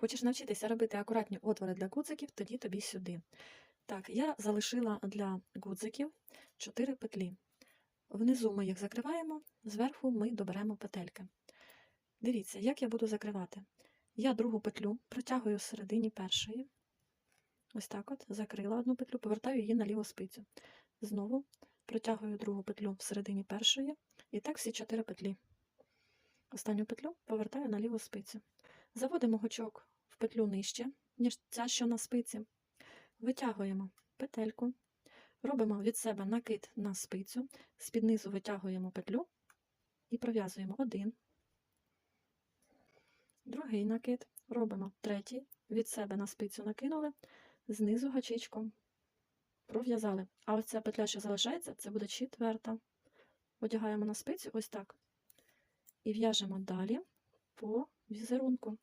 Хочеш навчитися робити акуратні отвори для гудзиків, тоді тобі сюди. Так, я залишила для гудзиків 4 петлі. Внизу ми їх закриваємо, зверху ми доберемо петельки. Дивіться, як я буду закривати. Я другу петлю протягую всередині першої. Ось так от, закрила одну петлю, повертаю її на ліву спицю. Знову протягую другу петлю всередині першої. І так всі чотири петлі. Останню петлю повертаю на ліву спицю. Заводимо гачок в петлю нижче, ніж ця, що на спиці. Витягуємо петельку, робимо від себе накид на спицю, з-під низу витягуємо петлю і пров'язуємо один, другий накид, робимо третій, від себе на спицю накинули, знизу гачечком пров'язали. А ось ця петля, що залишається, це буде четверта. Одягаємо на спицю ось так. І в'яжемо далі по візерунку.